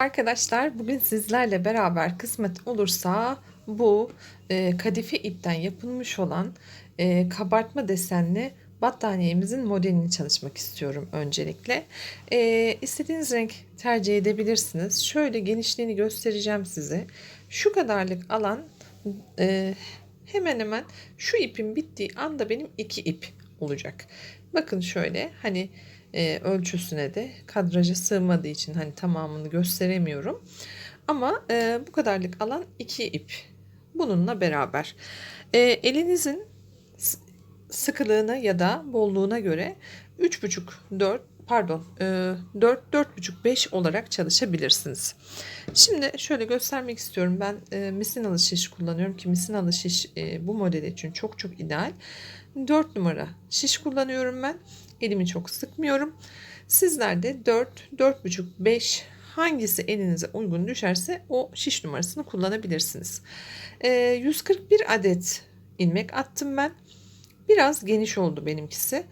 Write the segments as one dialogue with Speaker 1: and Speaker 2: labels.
Speaker 1: Arkadaşlar bugün sizlerle beraber kısmet olursa bu e, kadife ipten yapılmış olan e, kabartma desenli battaniyemizin modelini çalışmak istiyorum öncelikle. E, istediğiniz renk tercih edebilirsiniz. Şöyle genişliğini göstereceğim size. Şu kadarlık alan e, hemen hemen şu ipin bittiği anda benim iki ip olacak. Bakın şöyle hani e, ölçüsüne de kadraja sığmadığı için hani tamamını gösteremiyorum. Ama e, bu kadarlık alan iki ip. Bununla beraber e, elinizin sıkılığına ya da bolluğuna göre 3,5 4 pardon e, 4 4,5 5 olarak çalışabilirsiniz. Şimdi şöyle göstermek istiyorum. Ben e, misinalı şiş kullanıyorum ki misinalı şiş e, bu model için çok çok ideal. 4 numara şiş kullanıyorum ben. Elimi çok sıkmıyorum. Sizler de 4, 4,5, 5 hangisi elinize uygun düşerse o şiş numarasını kullanabilirsiniz. Ee, 141 adet ilmek attım ben. Biraz geniş oldu benimkisi.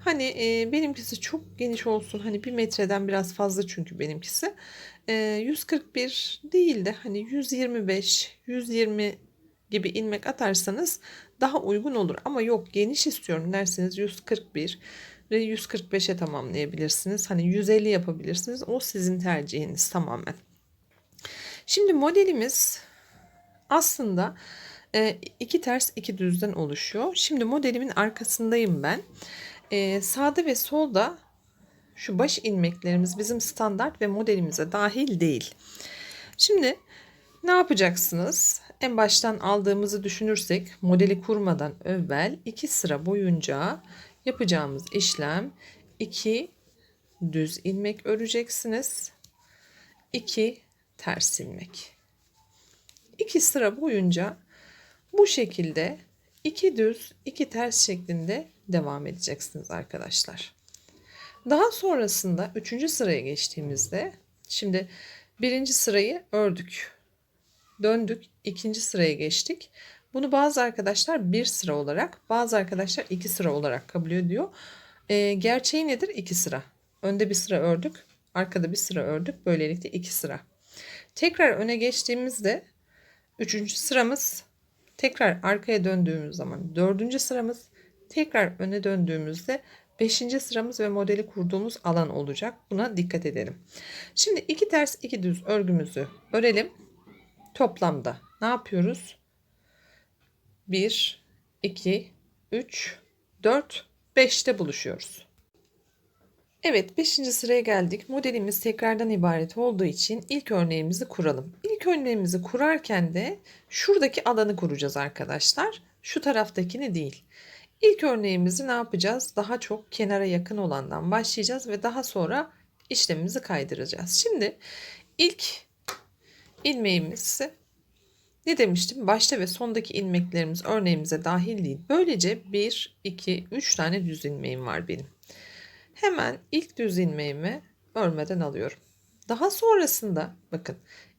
Speaker 1: Hani e, benimkisi çok geniş olsun. Hani bir metreden biraz fazla çünkü benimkisi. E, 141 değil de hani 125, 120 gibi ilmek atarsanız daha uygun olur. Ama yok geniş istiyorum derseniz 141 ve 145'e tamamlayabilirsiniz. Hani 150 yapabilirsiniz. O sizin tercihiniz tamamen. Şimdi modelimiz aslında e, iki ters iki düzden oluşuyor. Şimdi modelimin arkasındayım ben. E, sağda ve solda şu baş ilmeklerimiz bizim standart ve modelimize dahil değil. Şimdi ne yapacaksınız? En baştan aldığımızı düşünürsek modeli kurmadan evvel iki sıra boyunca yapacağımız işlem iki düz ilmek öreceksiniz. iki ters ilmek. İki sıra boyunca bu şekilde iki düz iki ters şeklinde devam edeceksiniz arkadaşlar. Daha sonrasında üçüncü sıraya geçtiğimizde şimdi birinci sırayı ördük. Döndük ikinci sıraya geçtik. Bunu bazı arkadaşlar bir sıra olarak bazı arkadaşlar iki sıra olarak kabul ediyor. Ee, gerçeği nedir? İki sıra. Önde bir sıra ördük. Arkada bir sıra ördük. Böylelikle iki sıra. Tekrar öne geçtiğimizde üçüncü sıramız tekrar arkaya döndüğümüz zaman dördüncü sıramız tekrar öne döndüğümüzde beşinci sıramız ve modeli kurduğumuz alan olacak. Buna dikkat edelim. Şimdi iki ters iki düz örgümüzü örelim. Toplamda ne yapıyoruz? 1, 2, 3, 4, 5'te buluşuyoruz. Evet 5. sıraya geldik. Modelimiz tekrardan ibaret olduğu için ilk örneğimizi kuralım. İlk örneğimizi kurarken de şuradaki alanı kuracağız arkadaşlar. Şu taraftakini değil. İlk örneğimizi ne yapacağız? Daha çok kenara yakın olandan başlayacağız ve daha sonra işlemimizi kaydıracağız. Şimdi ilk ilmeğimizi ne demiştim? Başta ve sondaki ilmeklerimiz örneğimize dahil değil. Böylece 1, 2, 3 tane düz ilmeğim var benim. Hemen ilk düz ilmeğimi örmeden alıyorum. Daha sonrasında bakın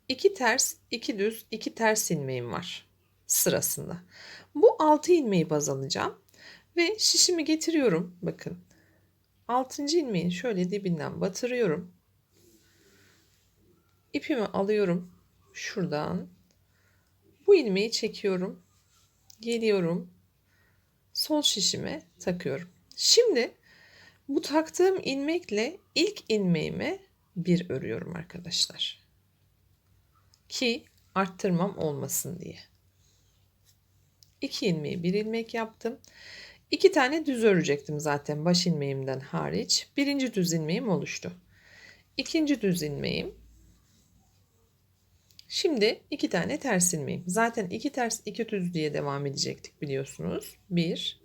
Speaker 1: iki ters, iki düz, iki ters ilmeğim var sırasında. Bu 6 ilmeği baz alacağım ve şişimi getiriyorum. Bakın 6. ilmeğin şöyle dibinden batırıyorum. İpimi alıyorum şuradan bu ilmeği çekiyorum. Geliyorum. Sol şişime takıyorum. Şimdi bu taktığım ilmekle ilk ilmeğime bir örüyorum arkadaşlar. Ki arttırmam olmasın diye. İki ilmeği bir ilmek yaptım. İki tane düz örecektim zaten baş ilmeğimden hariç. Birinci düz ilmeğim oluştu. İkinci düz ilmeğim Şimdi iki tane ters ilmeğim. Zaten iki ters iki düz diye devam edecektik biliyorsunuz. Bir,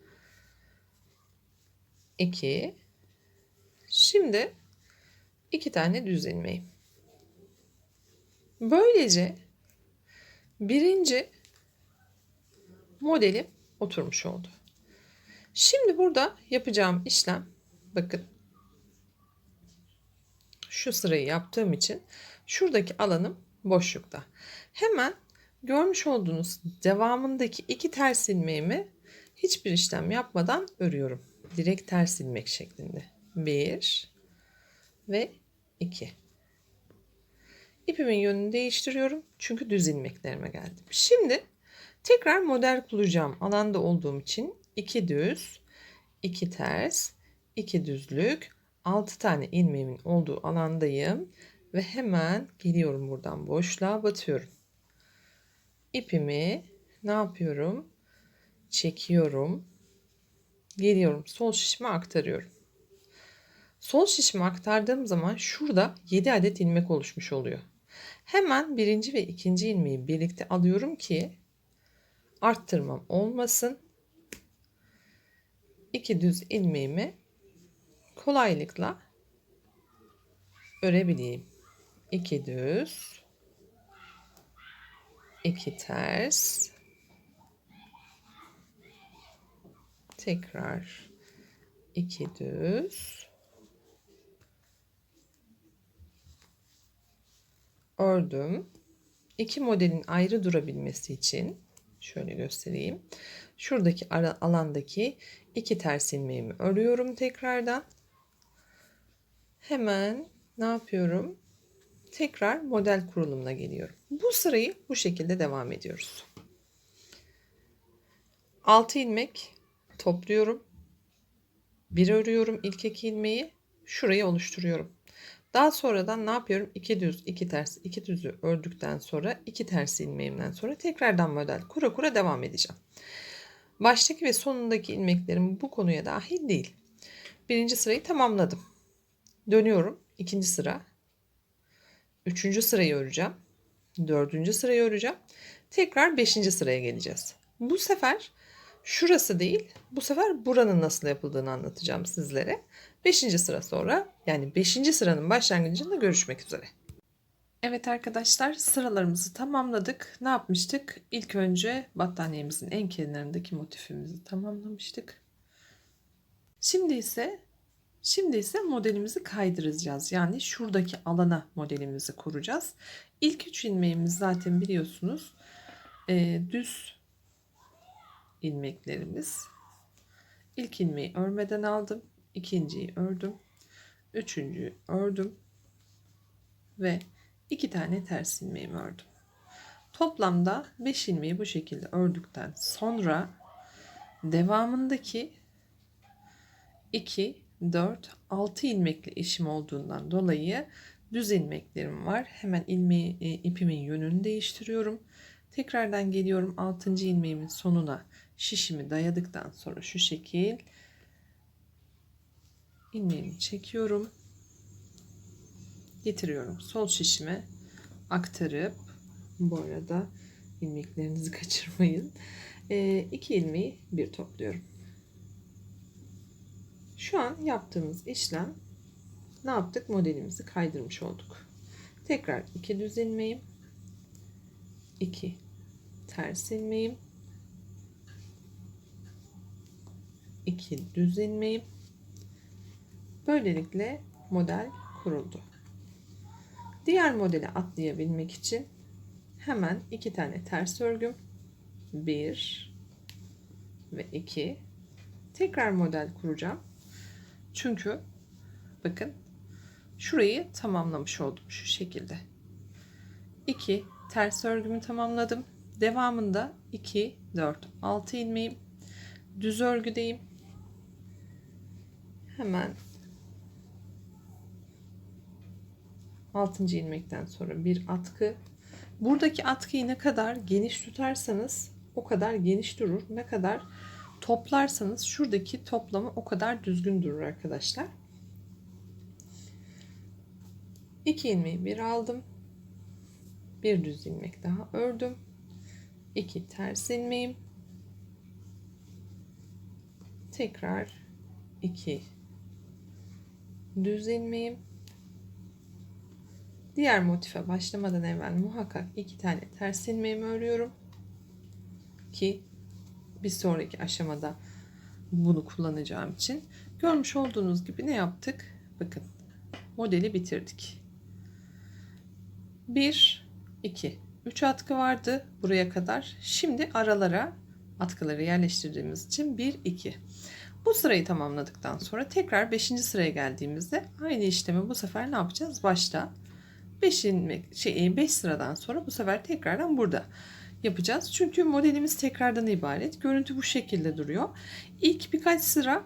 Speaker 1: iki. Şimdi iki tane düz ilmeğim. Böylece birinci modelim oturmuş oldu. Şimdi burada yapacağım işlem bakın şu sırayı yaptığım için şuradaki alanım boşlukta. Hemen görmüş olduğunuz devamındaki iki ters ilmeğimi hiçbir işlem yapmadan örüyorum. Direkt ters ilmek şeklinde. Bir ve iki. İpimin yönünü değiştiriyorum. Çünkü düz ilmeklerime geldim. Şimdi tekrar model kuracağım. Alanda olduğum için 2 düz, 2 ters, 2 düzlük, 6 tane ilmeğimin olduğu alandayım. Ve hemen geliyorum buradan boşluğa batıyorum. İpimi ne yapıyorum? Çekiyorum. Geliyorum sol şişime aktarıyorum. Sol şişime aktardığım zaman şurada 7 adet ilmek oluşmuş oluyor. Hemen birinci ve ikinci ilmeği birlikte alıyorum ki arttırmam olmasın. İki düz ilmeğimi kolaylıkla örebileyim. İki düz, iki ters, tekrar iki düz, ördüm. İki modelin ayrı durabilmesi için şöyle göstereyim. Şuradaki alandaki iki ters ilmeğimi örüyorum tekrardan. Hemen ne yapıyorum? Tekrar model kurulumuna geliyorum. Bu sırayı bu şekilde devam ediyoruz. 6 ilmek topluyorum. Bir örüyorum ilk iki ilmeği. Şurayı oluşturuyorum. Daha sonradan ne yapıyorum? 2 düz, 2 ters, 2 düzü ördükten sonra 2 ters ilmeğimden sonra tekrardan model kura kura devam edeceğim. Baştaki ve sonundaki ilmeklerim bu konuya dahil değil. Birinci sırayı tamamladım. Dönüyorum. ikinci sıra. Üçüncü sırayı öreceğim. Dördüncü sırayı öreceğim. Tekrar beşinci sıraya geleceğiz. Bu sefer şurası değil, bu sefer buranın nasıl yapıldığını anlatacağım sizlere. 5. sıra sonra yani 5. sıranın başlangıcında görüşmek üzere. Evet arkadaşlar sıralarımızı tamamladık. Ne yapmıştık? İlk önce battaniyemizin en kenarındaki motifimizi tamamlamıştık. Şimdi ise şimdi ise modelimizi kaydıracağız. Yani şuradaki alana modelimizi kuracağız. İlk üç ilmeğimiz zaten biliyorsunuz e, düz ilmeklerimiz. İlk ilmeği örmeden aldım ikinciyi ördüm. Üçüncüyü ördüm. Ve iki tane ters ilmeğimi ördüm. Toplamda 5 ilmeği bu şekilde ördükten sonra devamındaki 2, 4, 6 ilmekli işim olduğundan dolayı düz ilmeklerim var. Hemen ilmeği, e, ipimin yönünü değiştiriyorum. Tekrardan geliyorum 6. ilmeğimin sonuna şişimi dayadıktan sonra şu şekil ilmeğimi çekiyorum. Getiriyorum sol şişime aktarıp bu arada ilmeklerinizi kaçırmayın. E, iki ilmeği bir topluyorum. Şu an yaptığımız işlem ne yaptık? Modelimizi kaydırmış olduk. Tekrar iki düz ilmeğim, iki ters ilmeğim, iki düz ilmeğim, Böylelikle model kuruldu. Diğer modele atlayabilmek için hemen iki tane ters örgüm. Bir ve iki. Tekrar model kuracağım. Çünkü bakın şurayı tamamlamış oldum şu şekilde. 2 ters örgümü tamamladım. Devamında 2 4 6 ilmeğim düz örgüdeyim. Hemen 6. ilmekten sonra bir atkı. Buradaki atkıyı ne kadar geniş tutarsanız o kadar geniş durur. Ne kadar toplarsanız şuradaki toplamı o kadar düzgün durur arkadaşlar. 2 ilmeği bir aldım. Bir düz ilmek daha ördüm. 2 ters ilmeğim. Tekrar 2 düz ilmeğim Diğer motife başlamadan evvel muhakkak iki tane ters ilmeğimi örüyorum. Ki bir sonraki aşamada bunu kullanacağım için. Görmüş olduğunuz gibi ne yaptık? Bakın modeli bitirdik. 1, 2, 3 atkı vardı buraya kadar. Şimdi aralara atkıları yerleştirdiğimiz için 1, 2. Bu sırayı tamamladıktan sonra tekrar 5. sıraya geldiğimizde aynı işlemi bu sefer ne yapacağız? Başta 5 ilmek şey 5 sıradan sonra bu sefer tekrardan burada yapacağız. Çünkü modelimiz tekrardan ibaret. Görüntü bu şekilde duruyor. İlk birkaç sıra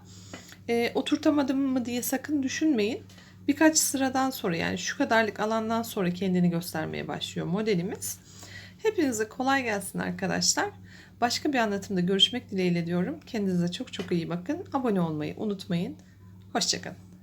Speaker 1: e, oturtamadım mı diye sakın düşünmeyin. Birkaç sıradan sonra yani şu kadarlık alandan sonra kendini göstermeye başlıyor modelimiz. Hepinize kolay gelsin arkadaşlar. Başka bir anlatımda görüşmek dileğiyle diyorum. Kendinize çok çok iyi bakın. Abone olmayı unutmayın. Hoşçakalın.